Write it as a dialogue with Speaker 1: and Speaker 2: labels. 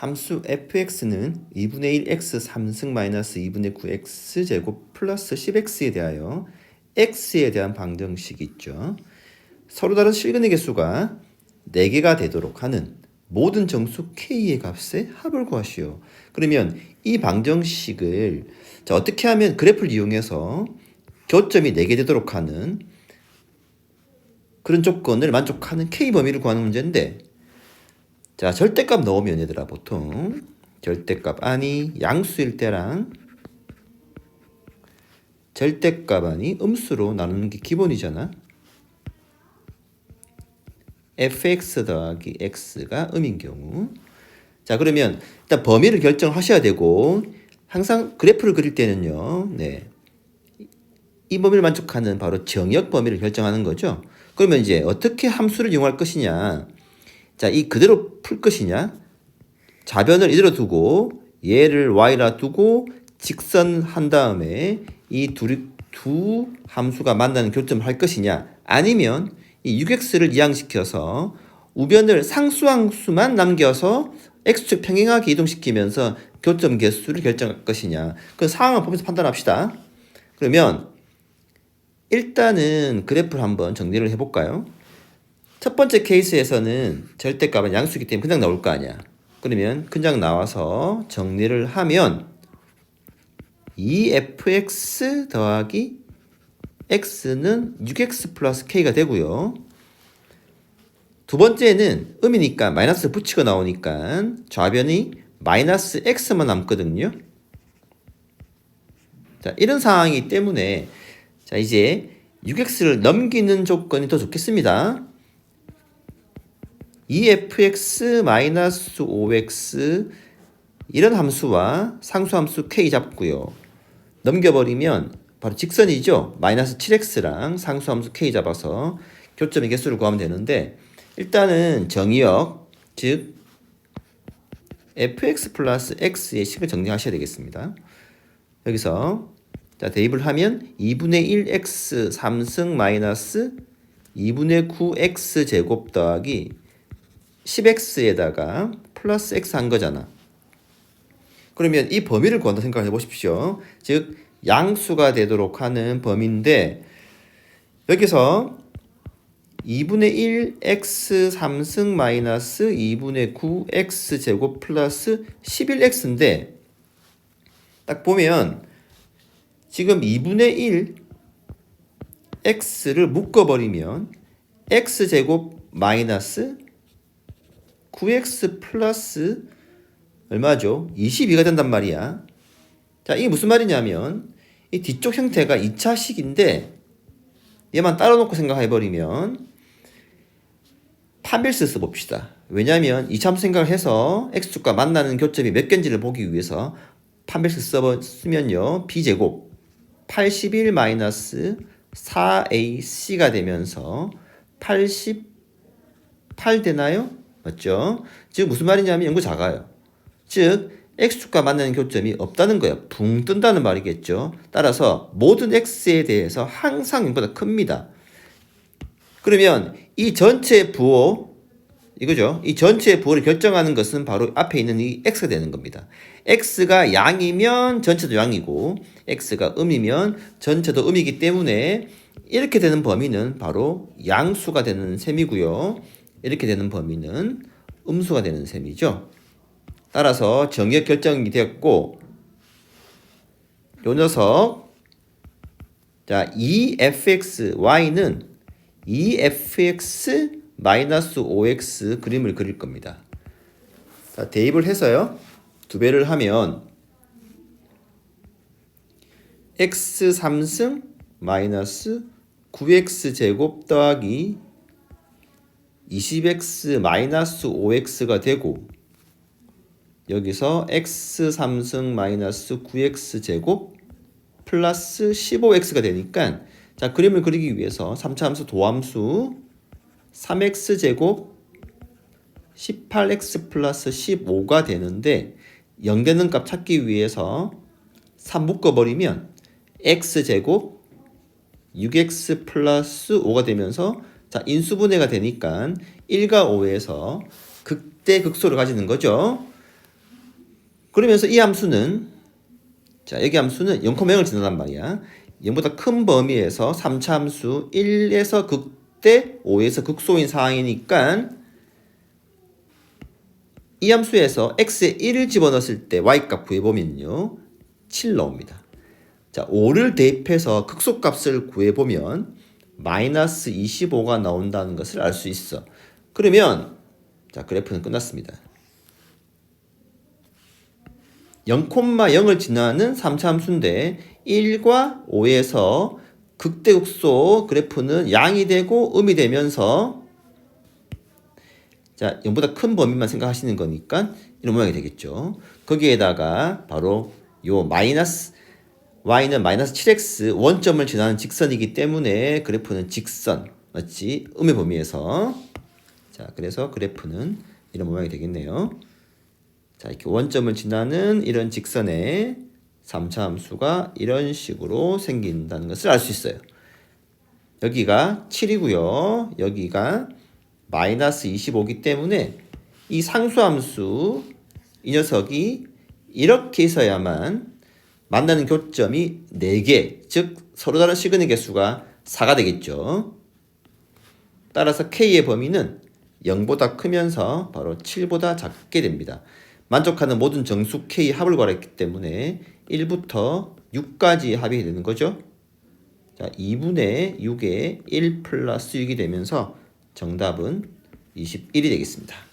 Speaker 1: 함수 fx는 2분의 1x 3승 마이너스 2분의 9x 제곱 플러스 10x에 대하여 x에 대한 방정식이 있죠. 서로 다른 실근의 개수가 4개가 되도록 하는 모든 정수 k의 값의 합을 구하시오. 그러면 이 방정식을 자, 어떻게 하면 그래프를 이용해서 교점이 4개 되도록 하는 그런 조건을 만족하는 k 범위를 구하는 문제인데 자, 절대값 넣으면 얘들아 보통 절대값 아니 양수일 때랑 절대값 아니 음수로 나누는 게 기본이잖아. fx 더하기 x가 음인 경우. 자, 그러면 일단 범위를 결정하셔야 되고 항상 그래프를 그릴 때는요. 네. 이 범위를 만족하는 바로 정역 범위를 결정하는 거죠. 그러면 이제 어떻게 함수를 이용할 것이냐? 자, 이 그대로 풀 것이냐? 자변을 이대로 두고 얘를 y라 두고 직선한 다음에 이 둘이 두 함수가 만나는 교점을 할 것이냐? 아니면 이 6x를 이항시켜서 우변을 상수함수만 남겨서 x축 평행하게 이동시키면서 교점 개수를 결정할 것이냐? 그 상황을 보면서 판단합시다. 그러면 일단은 그래프를 한번 정리를 해볼까요? 첫 번째 케이스에서는 절대값은 양수기 때문에 그냥 나올 거 아니야. 그러면 그냥 나와서 정리를 하면 2fx 더하기 x는 6x 플러스 k가 되고요. 두 번째는 음이니까 마이너스 붙이고 나오니까 좌변이 마이너스 x만 남거든요. 자, 이런 상황이기 때문에 자, 이제 6x를 넘기는 조건이 더 좋겠습니다. 2fx-5x 이런 함수와 상수함수 k 잡고요. 넘겨버리면 바로 직선이죠. 마이너스 7x랑 상수함수 k 잡아서 교점의 개수를 구하면 되는데 일단은 정의역 즉 fx 플러스 x의 식을 정리하셔야 되겠습니다. 여기서 자 대입을 하면 2분의 1x 3승 마이너스 2분의 9x 제곱 더하기 10x에다가 플러스 x 한 거잖아. 그러면 이 범위를 구한다 생각해 보십시오. 즉 양수가 되도록 하는 범위인데 여기서 2분의 1x 3승 마이너스 2분의 9x 제곱 플러스 11x인데 딱 보면 지금 2분의 1 x를 묶어버리면 x 제곱 마이너스 9x 플러스 얼마죠? 22가 된단 말이야. 자, 이게 무슨 말이냐면 이 뒤쪽 형태가 2차식인데 얘만 따로 놓고 생각해버리면 판별스 써봅시다. 왜냐하면 2차 생각을 해서 x축과 만나는 교점이 몇 개인지를 보기 위해서 판별스 써 쓰면요. b제곱 81 마이너스 4ac가 되면서 88 되나요? 맞죠? 즉 무슨 말이냐면 연구 작아요. 즉 x축과 만나는 교점이 없다는 거예요. 붕 뜬다는 말이겠죠. 따라서 모든 x에 대해서 항상 0보다 큽니다. 그러면 이 전체 부호 이거죠. 이 전체 부호를 결정하는 것은 바로 앞에 있는 이 x가 되는 겁니다. x가 양이면 전체도 양이고 x가 음이면 전체도 음이기 때문에 이렇게 되는 범위는 바로 양수가 되는 셈이고요. 이렇게 되는 범위는 음수가 되는 셈이죠. 따라서 정의역 결정이 되었고 요 녀석 자 2fx y는 2fx 마이너스 5x 그림을 그릴 겁니다. 자, 대입을 해서요. 두 배를 하면 x 3승 마이너스 9x 제곱 더하기 20x 마이너스 5x가 되고 여기서 x 3승 마이너스 9x 제곱 플러스 15x가 되니까 자 그림을 그리기 위해서 3차 함수 도함수 3x 제곱 18x 플러스 15가 되는데 연계는 값 찾기 위해서 3 묶어버리면 x 제곱 6x 플러스 5가 되면서 자 인수분해가 되니까 1과 5에서 극대 극소를 가지는 거죠. 그러면서 이 함수는 자 여기 함수는 0,0을 지나단 말이야. 0보다 큰 범위에서 3차 함수 1에서 극대 5에서 극소인 상황이니까 이 함수에서 x에 1을 집어넣었을 때 y값 구해보면요 7 나옵니다. 자 5를 대입해서 극소값을 구해보면 마이너스 25가 나온다는 것을 알 수 있어. 그러면 자 그래프는 끝났습니다. 0,0을 지나는 3차 함수인데 1과 5에서 극대극소 그래프는 양이 되고 음이 되면서 자 0보다 큰 범위만 생각하시는 거니까 이런 모양이 되겠죠. 거기에다가 바로 요 마이너스 y는 마이너스 7x 원점을 지나는 직선이기 때문에 그래프는 직선 맞지? 음의 범위에서 자 그래서 그래프는 이런 모양이 되겠네요. 자, 이렇게 원점을 지나는 이런 직선의 3차 함수가 이런 식으로 생긴다는 것을 알 수 있어요. 여기가 7이고요. 여기가 마이너스 25이기 때문에 이 상수함수 이 녀석이 이렇게 있어야만 만나는 교점이 4개, 즉 서로 다른 시그널 개수가 4가 되겠죠. 따라서 K의 범위는 0보다 크면서 바로 7보다 작게 됩니다. 만족하는 모든 정수 K 합을 구하랬기 때문에 1부터 6까지 합이 되는 거죠. 자, 2분의 6에 1 플러스 6이 되면서 정답은 21이 되겠습니다.